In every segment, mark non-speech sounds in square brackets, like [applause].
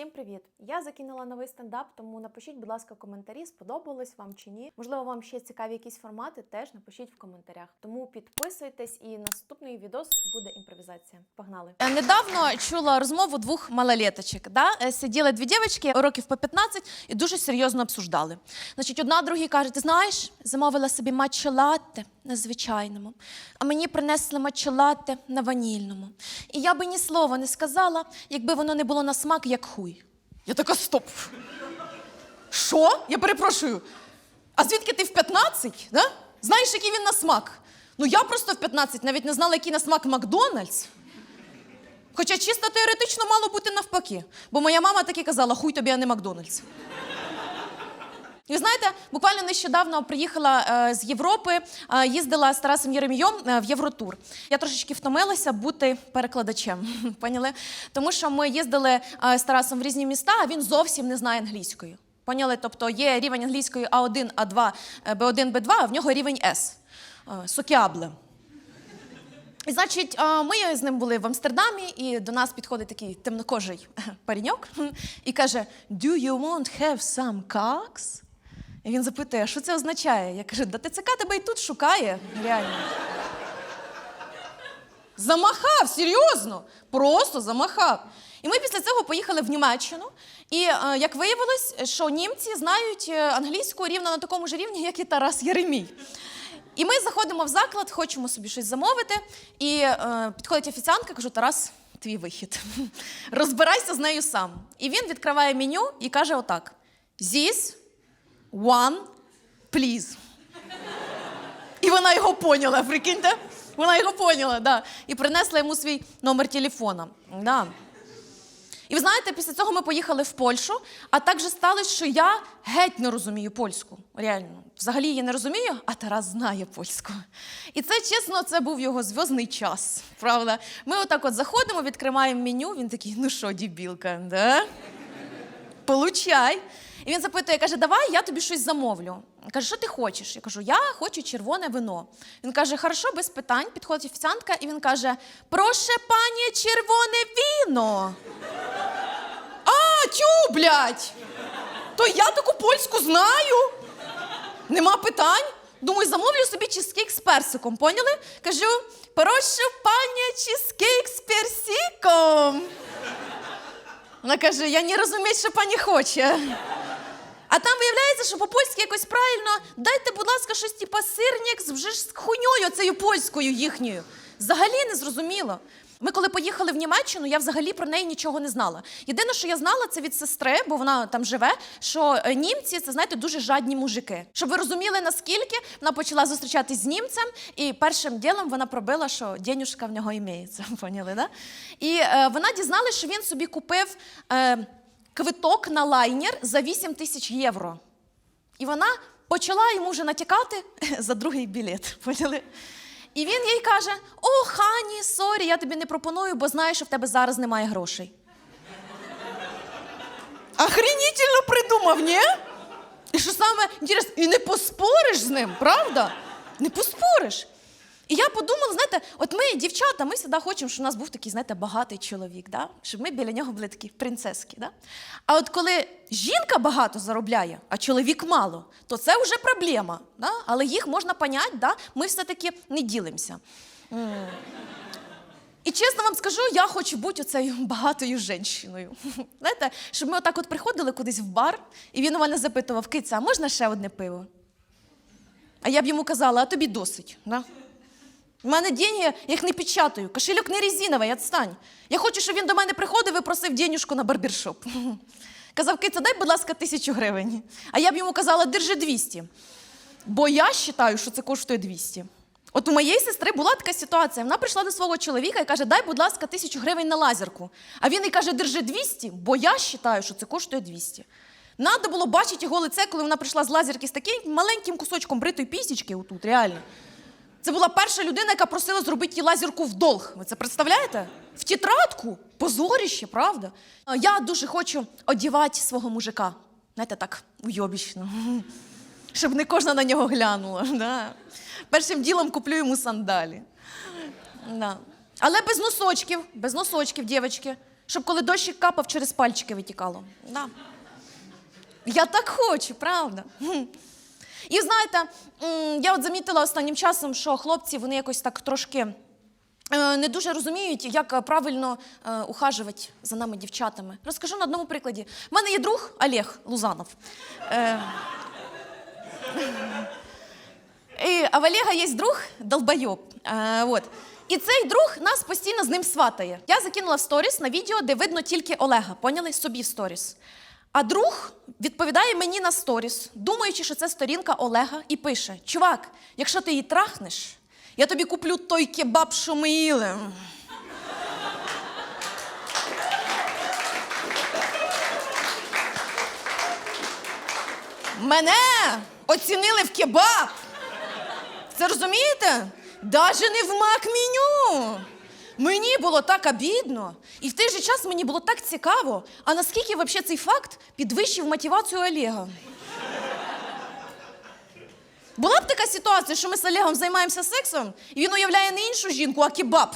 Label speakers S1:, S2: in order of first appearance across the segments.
S1: Всім привіт! Я закинула новий стендап, тому напишіть, будь ласка, коментарі, сподобалось вам чи ні. Можливо, вам ще цікаві якісь формати, теж напишіть в коментарях. Тому підписуйтесь, і наступний відос буде імпровізація. Погнали!
S2: Е, Недавно чула розмову двох малолеточок. Да? Е, Сиділи дві дівчатки, років по 15, і дуже серйозно обсуждали. Значить, одна другій каже: ти знаєш, замовила собі латте на звичайному, а мені принесли матча латте на ванільному. І я би ні слова не сказала, якби воно не було на смак, як хуй. Я така стоп. Що? Я перепрошую. А звідки ти в 15? Да? Знаєш, який він на смак? Ну я просто в 15 навіть не знала, який на смак Макдональдс. Хоча чисто теоретично мало бути навпаки. Бо моя мама так і казала: хуй тобі, а не Макдональдс. І знаєте, буквально нещодавно приїхала е, з Європи, е, їздила з Тарасом Єремійом е, в Євротур. Я трошечки втомилася бути перекладачем. [laughs] Поняли? Тому що ми їздили з Тарасом в різні міста, а він зовсім не знає англійської. Поняли? Тобто є рівень англійської А1, А2, е, Б1, Б2, а в нього рівень С. Сокіабле. І значить, ми з ним були в Амстердамі, і до нас підходить такий темнокожий [laughs] пареньок [laughs] і каже: Do you want have some cocks? І він запитує, що це означає? Я кажу, да ТЦК тебе і тут шукає. Реально. Замахав, серйозно, просто замахав. І ми після цього поїхали в Німеччину. І е, як виявилось, що німці знають е, англійську рівно на такому ж рівні, як і Тарас Єремій. І ми заходимо в заклад, хочемо собі щось замовити. І е, підходить офіціантка, кажу: Тарас, твій вихід. [laughs] Розбирайся з нею сам. І він відкриває меню і каже: отак: This one, please. І вона його поняла, прикиньте? Вона його поняла, да. І принесла йому свій номер телефона. Да. І ви знаєте, після цього ми поїхали в Польщу, а так же сталося, що я геть не розумію польську. Реально. Взагалі її не розумію, а Тарас знає польську. І це, чесно, це був його зв'язний час. Правда? Ми отак от заходимо, відкриваємо меню, він такий, ну що, дібілка, да? Получай. І він запитує, каже, давай я тобі щось замовлю. Каже, що ти хочеш? Я кажу, я хочу червоне вино. Він каже, хорошо, без питань. Підходить офіціантка, і він каже: Проше, пані, червоне віно. А, тю, блядь! То я таку польську знаю. Нема питань. Думаю, замовлю собі чизкейк з персиком, поняли? Кажу, прошу, пані, чизкейк з персиком. Вона каже: я не розумію, що пані хоче. А там виявляється, що по-польськи якось правильно дайте, будь ласка, щось типу сирник з вже ж з хуйньою цією польською їхньою. Взагалі не зрозуміло. Ми коли поїхали в Німеччину, я взагалі про неї нічого не знала. Єдине, що я знала, це від сестри, бо вона там живе. Що е, німці це знаєте дуже жадні мужики. Щоб ви розуміли, наскільки вона почала зустрічатись з німцем, і першим ділом вона пробила, що денюжка в нього імеється. [laughs] Поняли, да? І е, вона дізналась, що він собі купив е, квиток на лайнер за 8 тисяч євро. І вона почала йому вже натякати [laughs] за другий білет. [laughs] Поняли? І він їй каже: О, хані, сорі, я тобі не пропоную, бо знаю, що в тебе зараз немає грошей. Охренітельно придумав, ні? І що саме інтересно, і не поспориш з ним, правда? Не поспориш. І я подумала, знаєте, от ми, дівчата, ми завжди хочемо, щоб у нас був такий, знаєте, багатий чоловік, да? щоб ми біля нього були такі принцески. Да? А от коли жінка багато заробляє, а чоловік мало, то це вже проблема. Да? Але їх можна поняти, да? ми все-таки не ділимося. М. І чесно вам скажу, я хочу бути оцею багатою жінкою. Знаєте, щоб ми отак от приходили кудись в бар, і він у мене запитував, киця, а можна ще одне пиво? А я б йому казала, а тобі досить. Да? У мене деньги, я їх не печатаю. Кошельок не резиновий, відстань. Я хочу, щоб він до мене приходив і просив денюжку на барбершоп. [laughs] Казав, киця, дай, будь ласка, тисячу гривень. А я б йому казала, держи 200. Бо я вважаю, що це коштує 200. От у моєї сестри була така ситуація. Вона прийшла до свого чоловіка і каже, дай, будь ласка, тисячу гривень на лазерку. А він їй каже, держи 200, бо я вважаю, що це коштує 200. Надо було бачити його лице, коли вона прийшла з лазерки з таким маленьким кусочком бритої пісічки, отут, реально. Це була перша людина, яка просила зробити їй лазерку в долг. Ви це представляєте? В тетрадку? Позоріще, правда? Я дуже хочу одівати свого мужика. Знаєте, так, уйобічно. [laughs] Щоб не кожна на нього глянула. [laughs] Да. Першим ділом куплю йому сандалі. Да. Але без носочків, без носочків, дівчатки. щоб коли дощик капав, через пальчики витікало. Да. Я так хочу, правда. І знаєте, я от замітила останнім часом, що хлопці вони якось так трошки е, не дуже розуміють, як правильно е, ухажувати за нами дівчатами. Розкажу на одному прикладі. У мене є друг Олег Лузанов. Е, [laughs] і, а в Олега є друг долбойоб. Е, от. І цей друг нас постійно з ним сватає. Я закинула в сторіс на відео, де видно тільки Олега. Поняли? Собі в сторіс. А друг відповідає мені на сторіс, думаючи, що це сторінка Олега, і пише: Чувак, якщо ти її трахнеш, я тобі куплю той кебаб, що ми їли. Мене оцінили в кебаб. Це розумієте? Даже не в мак меню. Мені було так обідно, і в той же час мені було так цікаво, а наскільки взагалі цей факт підвищив мотивацію Олега. Була б така ситуація, що ми з Олегом займаємося сексом, і він уявляє не іншу жінку, а кебаб.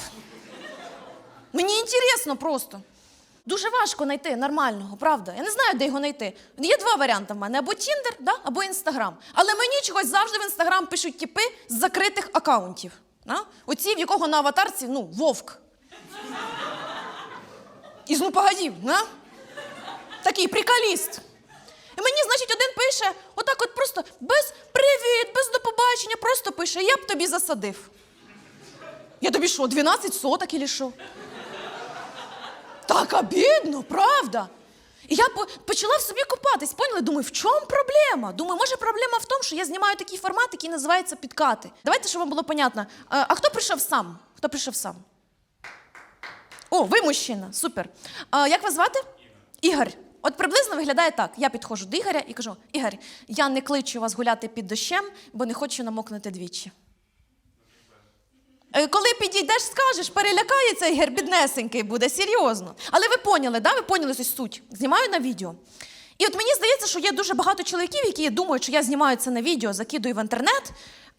S2: Мені інтересно просто. Дуже важко знайти нормального, правда? Я не знаю, де його знайти. Є два варіанти в мене: або Тіндер, да? або Інстаграм. Але мені чогось завжди в Інстаграм пишуть типи з закритих акаунтів. Да? Оці, в якого на аватарці, ну, вовк. Із ну погодів, да? Такий приколіст. І мені, значить, один пише, отак от просто без привіт, без до побачення, просто пише, я б тобі засадив. Я тобі що, 12 соток или що? Так обідно, правда. І я почала в собі купатись, поняли? Думаю, в чому проблема? Думаю, може проблема в тому, що я знімаю такий формат, який називається підкати. Давайте, щоб вам було понятно. Е, А хто прийшов сам? Хто прийшов сам? О, ви мужчина, супер. А, як вас звати? Ігор. От приблизно виглядає так. Я підходжу до Ігоря і кажу: Ігор, я не кличу вас гуляти під дощем, бо не хочу намокнути двічі. Е, Коли підійдеш, скажеш, перелякається Ігор, біднесенький буде, серйозно. Але ви поняли, да? ви поняли ось суть. Знімаю на відео. І от мені здається, що є дуже багато чоловіків, які думають, що я знімаю це на відео, закидую в інтернет,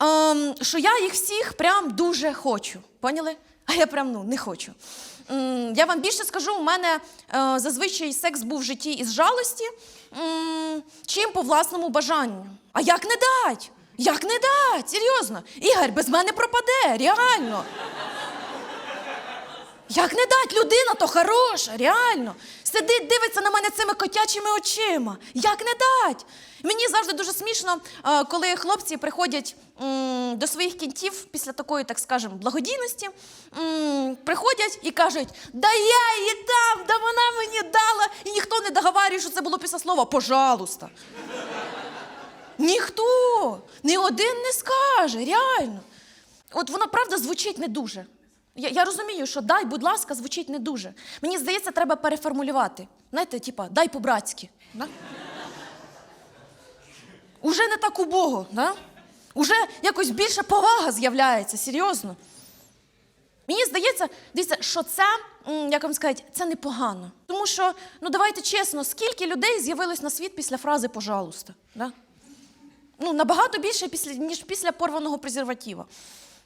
S2: ем, що я їх всіх прям дуже хочу. Поняли? А я прям ну, не хочу. М, Я вам більше скажу, у мене е, зазвичай секс був в житті із жалості, м, чим по власному бажанню. А як не дать? Як не дать? Серйозно. Ігор, без мене пропаде, реально. Як не дать людина, то хороша, реально. Сидить, дивиться на мене цими котячими очима. Як не дать? Мені завжди дуже смішно, е, коли хлопці приходять до своїх кінтів після такої, так скажемо, благодійності, приходять і кажуть: да я її дам, да вона мені дала. І ніхто не договарює, що це було після слова пожалуйста. Ніхто, ні один не скаже, реально. От воно правда звучить не дуже. Я, я розумію, що дай, будь ласка, звучить не дуже. Мені здається, треба переформулювати. Знаєте, типа, дай по-братськи. Да? Уже не так убого, да? Уже якось більше повага з'являється, серйозно. Мені здається, дивіться, що це, як вам сказати, це непогано. Тому що, ну давайте чесно, скільки людей з'явилось на світ після фрази пожалуйста. Да? Ну, набагато більше, ніж після порваного презерватива.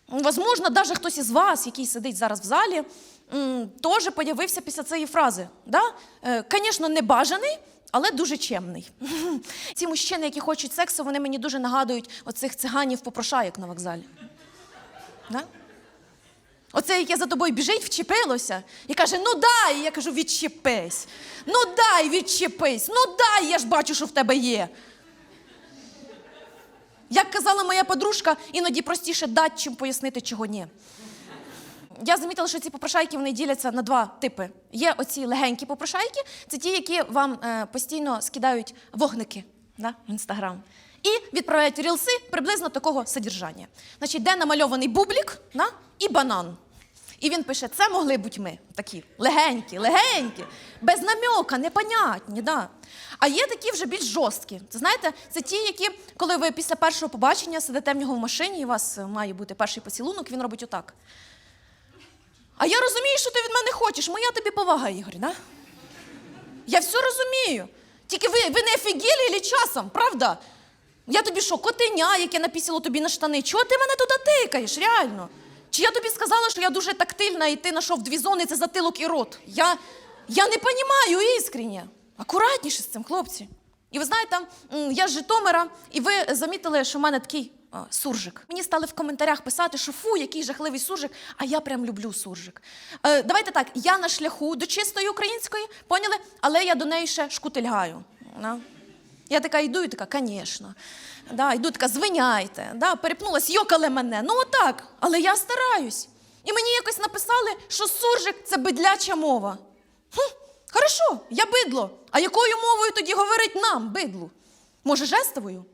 S2: Возможно, навіть хтось із вас, який сидить зараз в залі, теж появився після цієї фрази. Да? Е, Звісно, не бажаний, але дуже чемний. [laughs] Ці мужчини, які хочуть сексу, вони мені дуже нагадують оцих циганів-попрошайок на вокзалі. Да? Оце яке за тобою біжить, вчепилося і каже: ну дай. Я кажу, відчепись. Ну дай, відчепись. Ну дай, я ж бачу, що в тебе є. Як казала моя подружка, іноді простіше дати, чим пояснити, чого ні. Я замітила, що ці попрошайки вони діляться на два типи. Є оці легенькі попрошайки, це ті, які вам е, постійно скидають вогники да, в інстаграм. І відправляють рілси приблизно такого содержання. Значить, де намальований бублік да, і банан. І він пише: це могли бути ми. Такі легенькі, легенькі, без намьока, непонятні. Да. А є такі вже більш жорсткі. Це знаєте, це ті, які, коли ви після першого побачення сидите в нього в машині, і у вас е, має бути перший поцілунок, він робить отак. А я розумію, що ти від мене хочеш. Моя тобі повага, Ігор, да? Я все розумію. Тільки ви, ви не офігели чи часом, правда? Я тобі що, котеня, яке напісило тобі на штани? Чого ти мене туди тикаєш, реально? Чи я тобі сказала, що я дуже тактильна, і ти знайшов дві зони, це затилок і рот? Я, Я не розумію іскренне. Акуратніше з цим, хлопці. І ви знаєте, я з Житомира, і ви замітили, що в мене такий а, суржик. Мені стали в коментарях писати, що фу, який жахливий суржик, а я прям люблю суржик. Е, давайте так, я на шляху до чистої української, поняли? Але я до неї ще шкутильгаю. Я така йду і така, звісно. Да, йду така, звиняйте, да, перепнулась, йокали мене. Ну отак, але я стараюсь. І мені якось написали, що суржик це бидляча мова. Хм, хорошо, я бидло. А якою мовою тоді говорить нам, бидлу? Може, жестовою?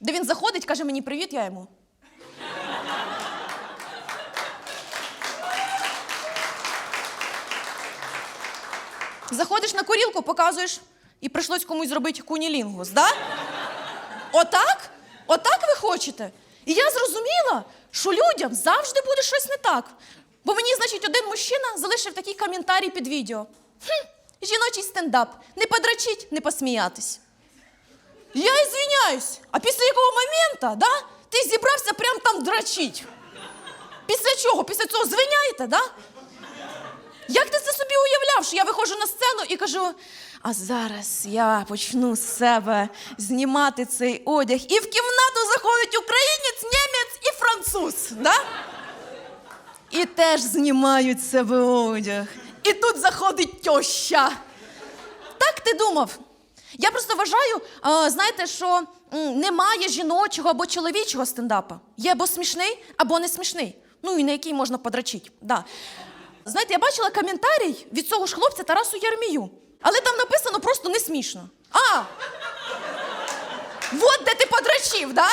S2: Де він заходить, каже мені привіт, я йому. Заходиш на курілку, показуєш, і прийшлось комусь зробити кунілінгус, да? Отак? Отак ви хочете? І я зрозуміла, що людям завжди буде щось не так. Бо мені, значить, один мужчина залишив такий коментарій під відео. Хм, жіночий стендап. Не подрачить, не посміятись. Я извиняюсь, а після якого моменту, да, ти зібрався прям там драчить. Після чого? Після цього звиняєте, да? Як ти це собі уявляв, що я виходжу на сцену і кажу: а зараз я почну з себе знімати цей одяг, і в кімнату заходить українець, німець і француз. Да? І теж знімають себе одяг. І тут заходить тьоща. Так ти думав? Я просто вважаю, знаєте, що немає жіночого або чоловічого стендапа. Є або смішний, або не смішний. Ну і на який можна подрачити. Да. Знаєте, я бачила коментарій від цього ж хлопця Тарасу Єрмію. Але там написано просто не смішно. А! Вот де ти подрачів, да?